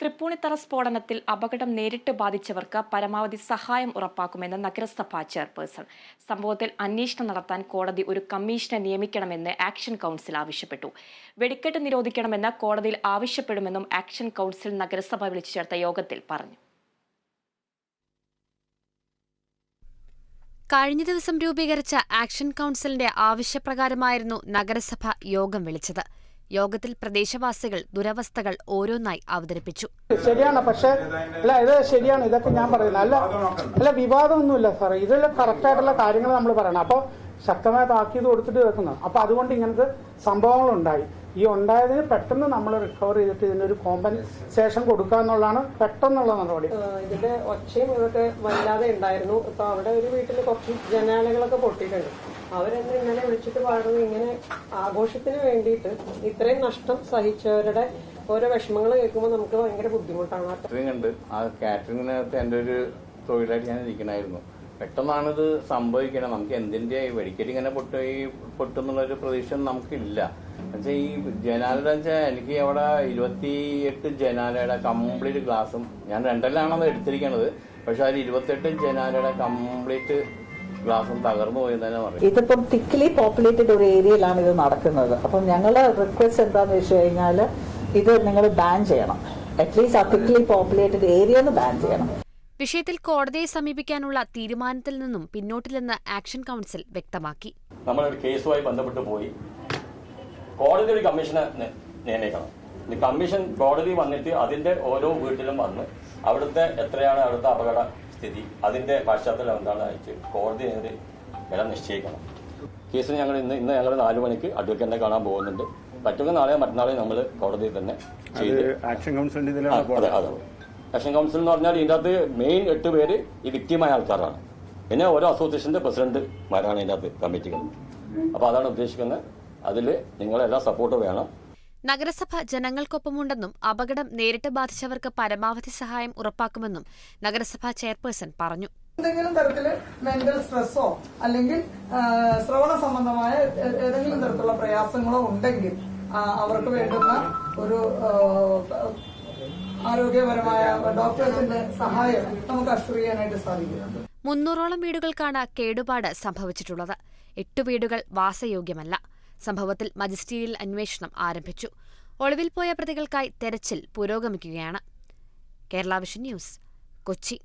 തൃപ്പൂണിത്തറ സ്ഫോടനത്തിൽ അപകടം നേരിട്ട് ബാധിച്ചവർക്ക് പരമാവധി സഹായം ഉറപ്പാക്കുമെന്ന് നഗരസഭാ ചെയർപേഴ്സൺ. സംഭവത്തിൽ അന്വേഷണം നടത്താൻ കോടതി ഒരു കമ്മീഷനെ നിയമിക്കണമെന്ന് ആക്ഷൻ കൗൺസിൽ ആവശ്യപ്പെട്ടു. വെടിക്കെട്ട് നിരോധിക്കണമെന്ന് കോടതിയിൽ ആവശ്യപ്പെടുമെന്നും ആക്ഷൻ കൗൺസിൽ നഗരസഭ വിളിച്ചു ചേർത്ത യോഗത്തിൽ പറഞ്ഞു. കഴിഞ്ഞ ദിവസം രൂപീകരിച്ച ആക്ഷൻ കൗൺസിലിന്റെ ആവശ്യപ്രകാരമായിരുന്നു നഗരസഭ യോഗം വിളിച്ചത്. യോഗത്തിൽ പ്രദേശവാസികൾ ദുരവസ്ഥകൾ ഓരോന്നായി അവതരിപ്പിച്ചു. ശരിയാണ് പക്ഷേ അല്ല ഇത് ശരിയാണ് ഇതൊക്കെ ഞാൻ പറയുന്നത്. അല്ല അല്ല വിവാദമൊന്നുമില്ല സാർ ഇതെല്ലാം കറക്റ്റ് ആയിട്ടുള്ള കാര്യങ്ങൾ നമ്മൾ പറയണം. അപ്പോൾ ശക്തമായ താക്കീത് കൊടുത്തിട്ട് വെക്കുന്നത് അപ്പൊ അതുകൊണ്ട് ഇങ്ങനത്തെ സംഭവങ്ങൾ ഉണ്ടായി ഈ ഉണ്ടായതിന് പെട്ടെന്ന് നമ്മൾ റിക്കവർ ചെയ്തിട്ട് ഇതിനൊരു കോമ്പൻസേഷൻ കൊടുക്കുക എന്നുള്ളതാണ് പെട്ടെന്നുള്ള നടപടി. ഇതിന്റെ ഒച്ചയും ഇതൊക്കെ വല്ലാതെ ഉണ്ടായിരുന്നു. ഇപ്പൊ അവിടെ ഒരു വീട്ടിൽ കുറച്ച് ജനാലകളൊക്കെ പൊട്ടിയിട്ടുണ്ട്. അവരെന്നെ ഇന്നലെ വിളിച്ചിട്ട് പാടുന്നത് ഇങ്ങനെ ആഘോഷത്തിന് വേണ്ടിയിട്ട് ഇത്രയും നഷ്ടം സഹിച്ചവരുടെ ഓരോ വിഷമങ്ങൾ കേൾക്കുമ്പോൾ നമുക്ക് ഭയങ്കര ബുദ്ധിമുട്ടാണ്. കാറ്ററിംഗ് ഉണ്ട്. ആ കാറ്ററിംഗിനകത്ത് എന്റെ ഒരു തൊഴിലായിട്ട് ഞാൻ ഇരിക്കണായിരുന്നു. പെട്ടെന്നാണിത് സംഭവിക്കണം നമുക്ക് എന്തിന്റെ വെടിക്കറ്റ് ഇങ്ങനെ പൊട്ടു ഈ പൊട്ടുന്നുള്ളൊരു പ്രതീക്ഷ നമുക്കില്ല. എന്നുവെച്ചാൽ ഈ ജനാലയുടെ വെച്ചാൽ എനിക്ക് അവിടെ ഇരുപത്തി എട്ട് ജനാലയുടെ കംപ്ലീറ്റ് ഗ്ലാസും ഞാൻ രണ്ടെല്ലാണത് എടുത്തിരിക്കണത്. പക്ഷെ അതിൽ ഇരുപത്തെട്ട് ജനാലയുടെ കംപ്ലീറ്റ് ഗ്ലാസും തകർന്നു പോയി തന്നെ പറയും ഇതിപ്പം തിക്ലി പോപ്പുലേറ്റഡ് ഒരു ഏരിയയിലാണ് ഇത് നടക്കുന്നത്. അപ്പം ഞങ്ങൾ റിക്വസ്റ്റ് എന്താന്ന് വെച്ച് കഴിഞ്ഞാൽ ഇത് നിങ്ങൾ ബാൻ ചെയ്യണം. അറ്റ്ലീസ്റ്റ് ആ തിക്ലി പോപ്പുലേറ്റഡ് ഏരിയ ഒന്ന് ബാൻ ചെയ്യണം. വിഷയത്തിൽ കോടതിയെ സമീപിക്കാനുള്ള തീരുമാനത്തിൽ നിന്നും പിന്നോട്ടില്ലെന്ന് ആക്ഷൻ കൗൺസിൽ വ്യക്തമാക്കി. നമ്മളൊരു കേസുമായി ബന്ധപ്പെട്ട് പോയി കോടതി ഒരു കമ്മീഷനെ നിയമിക്കണം. ഈ കമ്മീഷൻ കോടതി വന്നിട്ട് അതിന്റെ ഓരോ വീട്ടിലും വന്ന് അവിടുത്തെ എത്രയാണ് അവിടുത്തെ അപകട സ്ഥിതി അതിന്റെ പശ്ചാത്തലം എന്താണ് കോടതി വില നിശ്ചയിക്കണം. കേസിന് ഞങ്ങൾ ഇന്ന് ഇന്ന് ഞങ്ങൾ നാലു മണിക്ക് അഡ്വക്കേറ്റിനെ കാണാൻ പോകുന്നുണ്ട്. പറ്റുമെങ്കിൽ നാളെ മറ്റന്നാളെ നമ്മൾ കോടതിയിൽ തന്നെ ആക്ഷൻ കൗൺസിലിന്റെ അതെ അതെ. ആക്ഷൻ കൗൺസിൽ എന്ന് പറഞ്ഞാൽ ഇതിന്റെ അകത്ത് മെയിൻ എട്ട് പേര് ഈ വിക്റ്റിമായ ആൾക്കാരാണ്. പിന്നെ ഓരോ അസോസിയേഷന്റെ പ്രസിഡന്റ്മാരാണ് ഇതിന്റെ അകത്ത് കമ്മിറ്റികൾ. അപ്പോൾ അതാണ് ഉദ്ദേശിക്കുന്നത്. അതിൽ നിങ്ങളെല്ലാ സപ്പോർട്ട് വേണം. നഗരസഭ ജനങ്ങൾക്കൊപ്പമുണ്ടെന്നും അപകടം നേരിട്ട് ബാധിച്ചവർക്ക് പരമാവധി സഹായം ഉറപ്പാക്കുമെന്നും നഗരസഭാ ചെയർപേഴ്സൺ പറഞ്ഞു. എന്തെങ്കിലും തരത്തിൽ മെന്റൽ സ്ട്രെസ്സോ അല്ലെങ്കിൽ ശ്രവണ സംബന്ധമായ ഏതെങ്കിലും തരത്തിലുള്ള പ്രയാസങ്ങളോ ഉണ്ടെങ്കിൽ അവർക്ക് വേണ്ടുന്ന ഒരു ആരോഗ്യപരമായ ഡോക്ടേഴ്സിന്റെ സഹായം നമുക്ക് അഷ്വർ ചെയ്യാനായിട്ട് സാധിക്കുന്നുണ്ട്. മുന്നൂറോളം വീടുകൾക്കാണ് കേടുപാട് സംഭവിച്ചിട്ടുള്ളത്. എട്ടു വീടുകൾ വാസയോഗ്യമല്ല. സംഭവത്തിൽ മജിസ്റ്റീരിയൽ അന്വേഷണം ആരംഭിച്ചു. ഒളിവിൽ പോയ പ്രതികൾക്കായി തെരച്ചിൽ പുരോഗമിക്കുകയാണ്. Kerala vision news Kochi.